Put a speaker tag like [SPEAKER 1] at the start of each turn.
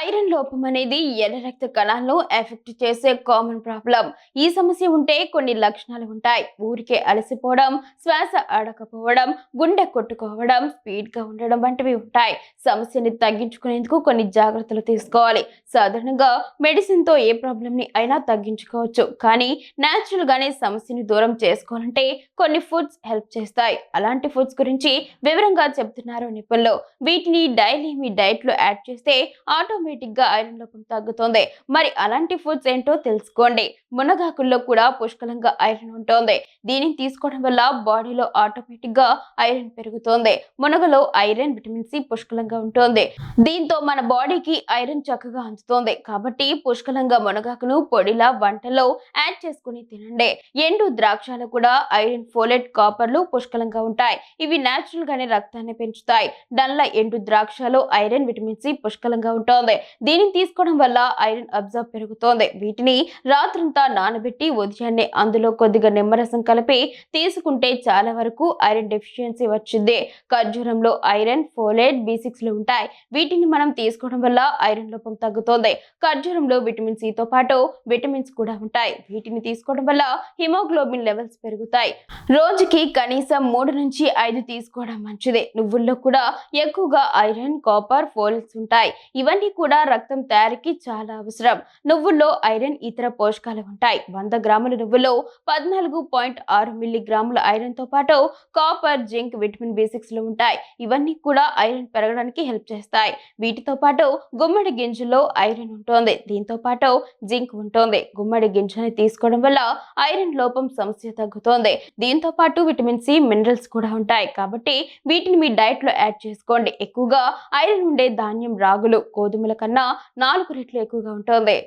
[SPEAKER 1] Iron లోపం అనేది ఎర్ర రక్త కణాలను ఎఫెక్ట్ చేసే కామన్ ప్రాబ్లం ఈ సమస్య ఉంటే కొన్ని లక్షణాలు ఉంటాయి. ఊరికే అలసిపోవడం శ్వాస ఆడకపోవడం గుండె కొట్టుకోవడం స్పీడ్గా ఉండడం వంటివి ఉంటాయి. సమస్యని తగ్గించుకునేందుకు కొన్ని జాగ్రత్తలు తీసుకోవాలి. సాధారణంగా మెడిసిన్తో ఏ ప్రాబ్లం ని అయినా తగ్గించుకోవచ్చు. కానీ న్యాచురల్ గానే సమస్యని దూరం చేసుకోవాలంటే కొన్ని ఫుడ్స్ హెల్ప్ చేస్తాయి. అలాంటి ఫుడ్స్ గురించి వివరంగా చెప్తున్నారు నిపుణులు. వీటిని డైలీ మీ డైట్లో యాడ్ చేస్తే ఆటో గా ఐరన్ లోపం తగ్గుతుంది. మరి అలాంటి ఫుడ్స్ ఏంటో తెలుసుకోండి. మునగాకుల్లో కూడా పుష్కలంగా ఐరన్ ఉంటుంది. దీనిని తీసుకోవడం వల్ల బాడీలో ఆటోమేటిక్గా ఐరన్ పెరుగుతుంది. మునగలో ఐరన్ విటమిన్ సి పుష్కలంగా ఉంటుంది. దీంతో మన బాడీకి ఐరన్ చక్కగా అందుతుంది. కాబట్టి పుష్కలంగా మునగాకును పొడిలా వంటలో యాడ్ చేసుకుని తినండి. ఎండు ద్రాక్షాలు కూడా ఐరన్ ఫోలెట్ కాపర్లు పుష్కలంగా ఉంటాయి. ఇవి నాచురల్ గానే రక్తాన్ని పెంచుతాయి. డల్ల ఎండు ద్రాక్షలో ఐరన్ విటమిన్ సి పుష్కలంగా ఉంటుంది. దీనిని తీసుకోవడం వల్ల ఐరన్ అబ్జర్వ్ పెరుగుతోంది. వీటిని రాత్రంతా నానబెట్టి ఉదయాన్నే అందులో కొద్దిగా నిమ్మరసం కలిపి తీసుకుంటే చాలా వరకు ఐరన్ డెఫిషియన్సీ వచ్చింది. ఖర్జూరంలో ఐరన్ ఫోలేట్ బి సిక్స్లు ఉంటాయి. వీటిని మనం తీసుకోవడం వల్ల ఐరన్ లోపం తగ్గుతోంది. ఖర్జూరంలో విటమిన్ సి తో పాటు విటమిన్స్ కూడా ఉంటాయి. వీటిని తీసుకోవడం వల్ల హిమోగ్లోబిన్ లెవెల్స్ పెరుగుతాయి. రోజుకి కనీసం మూడు నుంచి ఐదు తీసుకోవడం మంచిది. నువ్వుల్లో కూడా ఎక్కువగా ఐరన్ కాపర్ ఫోల్స్ ఉంటాయి. ఇవన్నీ కూడా రక్తం తయారీకి చాలా అవసరం. నువ్వుల్లో ఐరన్ ఇతర పోషకాలు ఉంటాయి. వంద గ్రాముల నువ్వుల్లో పద్నాలుగు పాయింట్ ఆరు మిల్లీగ్రాముల ఐరన్తో పాటు copper zinc vitamin B six ఉంటాయి. ఇవన్నీ కూడా ఐరన్ పెరగడానికి హెల్ప్ చేస్తాయి. వీటితో పాటు గుమ్మడి గింజల్లో ఐరన్ ఉంటుంది. దీంతో పాటు జింక్ ఉంటుంది. గుమ్మడి గింజని తీసుకోవడం వల్ల ఐరన్ లోపం సమస్య తగ్గుతోంది. దీంతో పాటు విటమిన్ సి మినరల్స్ కూడా ఉంటాయి. కాబట్టి వీటిని మీ డైట్లో యాడ్ చేసుకోండి. ఎక్కువగా ఐరన్ ఉండే ధాన్యం రాగులు గోధుమ భీముల కన్నా నాలుగు రెట్లు ఎక్కువగా ఉంటుంది.